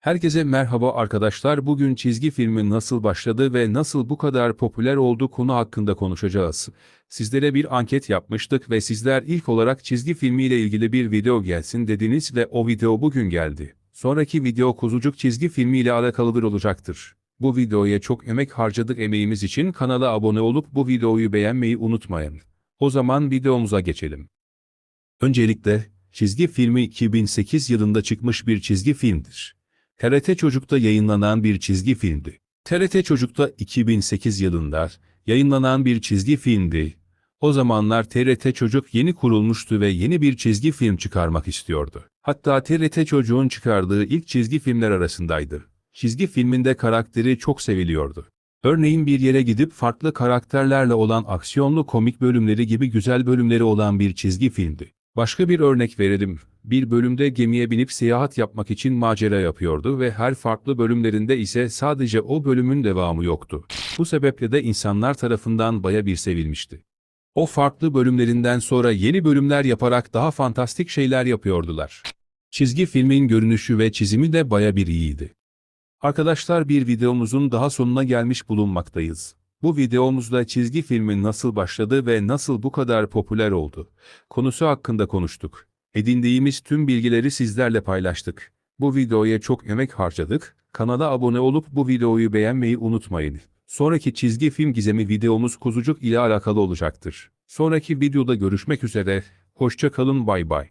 Herkese merhaba arkadaşlar. Bugün çizgi filmin nasıl başladı ve nasıl bu kadar popüler oldu konu hakkında konuşacağız. Sizlere bir anket yapmıştık ve sizler ilk olarak çizgi filmiyle ilgili bir video gelsin dediniz ve o video bugün geldi. Sonraki video Kuzucuk çizgi filmiyle alakalı bir olacaktır. Bu videoya çok emek harcadık emeğimiz için kanala abone olup bu videoyu beğenmeyi unutmayın. O zaman videomuza geçelim. Öncelikle, çizgi filmi 2008 yılında çıkmış bir çizgi filmdir. TRT Çocuk'ta yayınlanan bir çizgi filmdi. TRT Çocuk'ta 2008 yılında yayınlanan bir çizgi filmdi. O zamanlar TRT Çocuk yeni kurulmuştu ve yeni bir çizgi film çıkarmak istiyordu. Hatta TRT Çocuk'un çıkardığı ilk çizgi filmler arasındaydı. Çizgi filminde karakteri çok seviliyordu. Örneğin bir yere gidip farklı karakterlerle olan aksiyonlu komik bölümleri gibi güzel bölümleri olan bir çizgi filmdi. Başka bir örnek verelim. Bir bölümde gemiye binip seyahat yapmak için macera yapıyordu ve her farklı bölümlerinde ise sadece o bölümün devamı yoktu. Bu sebeple de insanlar tarafından baya bir sevilmişti. O farklı bölümlerinden sonra yeni bölümler yaparak daha fantastik şeyler yapıyordular. Çizgi filmin görünüşü ve çizimi de baya bir iyiydi. Arkadaşlar bir videomuzun daha sonuna gelmiş bulunmaktayız. Bu videomuzda çizgi filmin nasıl başladı ve nasıl bu kadar popüler oldu konusu hakkında konuştuk. Edindiğimiz tüm bilgileri sizlerle paylaştık. Bu videoya çok emek harcadık. Kanala abone olup bu videoyu beğenmeyi unutmayın. Sonraki çizgi film gizemi videomuz Kuzucuk ile alakalı olacaktır. Sonraki videoda görüşmek üzere. Hoşça kalın bay bay.